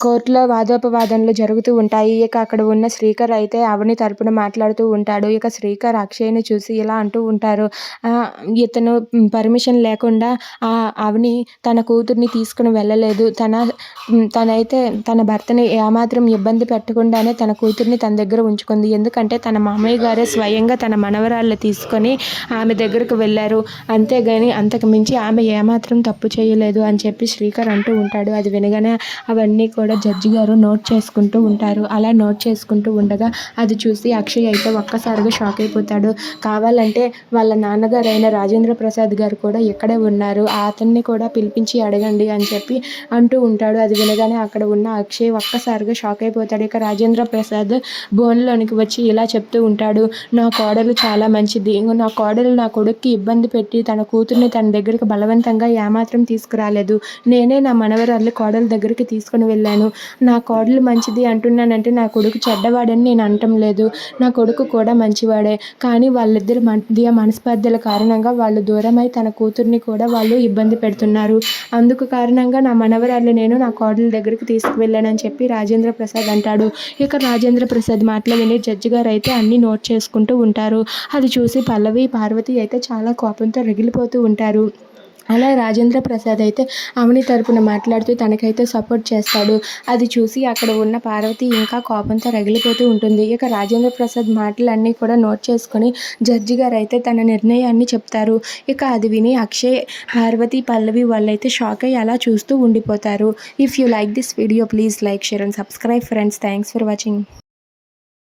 కోర్టులో వాదోపవాదనలు జరుగుతూ ఉంటాయి. ఇక అక్కడ ఉన్న శ్రీకర్ అయితే అవని తరపున మాట్లాడుతూ ఉంటాడు. ఇక శ్రీకర్ అక్షయ్ని చూసి ఇలా అంటూ ఉంటారు. ఇతను పర్మిషన్ లేకుండా అవని తన కూతుర్ని తీసుకుని వెళ్ళలేదు. తన తనైతే తన భర్తని ఏమాత్రం ఇబ్బంది పెట్టకుండానే తన కూతుర్ని తన దగ్గర ఉంచుకుంది. ఎందుకంటే తన మామయ్య గారే స్వయంగా తన మనవరాళ్ళు తీసుకొని ఆమె దగ్గరకు వెళ్ళారు. అంతేగాని అంతకు మించి ఆమె ఏమాత్రం తప్పు చేయలేదు అని చెప్పి శ్రీకర్ అంటూ ఉంటాడు. అది వినగానే అవన్నీ కూడా జడ్జి గారు నోట్ చేసుకుంటూ ఉంటారు. అలా నోట్ చేసుకుంటూ ఉండగా అది చూసి అక్షయ్ అయితే ఒక్కసారిగా షాక్ అయిపోతాడు. కావాలంటే వాళ్ళ నాన్నగారు అయిన రాజేంద్ర ప్రసాద్ గారు కూడా ఇక్కడే ఉన్నారు. అతన్ని కూడా పిలిపించి అడగండి అని చెప్పి అంటూ ఉంటాడు. అది వినగానే అక్కడ ఉన్న అక్షయ్ ఒక్కసారిగా షాక్ అయిపోతాడు. ఇక రాజేంద్ర ప్రసాద్ బోన్లోనికి వచ్చి ఇలా చెప్తూ ఉంటాడు. నా కోడలు చాలా మంచిది. నా కోడలు నా కొడుక్కి ఇబ్బంది పెట్టి తన కూతుర్ని తన దగ్గరికి బలవంతంగా ఏమాత్రం తీసుకురాలేదు. నేనే నా మనవరాలు కోడల దగ్గరికి తీసుకుని వెళ్ళి వెళ్ళాను. నా కోడలు మంచిది అంటున్నానంటే నా కొడుకు చెడ్డవాడని నేను అనటం లేదు. నా కొడుకు కూడా మంచివాడే. కానీ వాళ్ళిద్దరి మధ్య మనస్పర్ధల కారణంగా వాళ్ళు దూరమై తన కూతుర్ని కూడా వాళ్ళు ఇబ్బంది పెడుతున్నారు. అందుకు కారణంగా నా మనవరాలు నేను నా కోడల దగ్గరికి తీసుకువెళ్ళానని చెప్పి రాజేంద్ర ప్రసాద్ అంటాడు. ఇక రాజేంద్ర ప్రసాద్ మాటలు విని జడ్జి గారు అయితే అన్నీ నోట్ చేసుకుంటూ ఉంటారు. అది చూసి పల్లవి పార్వతి అయితే చాలా కోపంతో రగిలిపోతూ ఉంటారు. అలా రాజేంద్ర ప్రసాద్ అయితే అవని తరపున మాట్లాడుతూ తనకైతే సపోర్ట్ చేస్తాడు. అది చూసి అక్కడ ఉన్న పార్వతి ఇంకా కోపంతో రగిలిపోతూ ఉంటుంది. ఇక రాజేంద్ర ప్రసాద్ మాటలన్నీ కూడా నోట్ చేసుకొని జడ్జి గారు అయితే తన నిర్ణయాన్ని చెప్తారు. ఇక అది విని అక్షయ్ పార్వతి పల్లవి వాళ్ళైతే షాక్ అయ్యి అలా చూస్తూ ఉండిపోతారు. If you like this video please like share and subscribe friends thanks for watching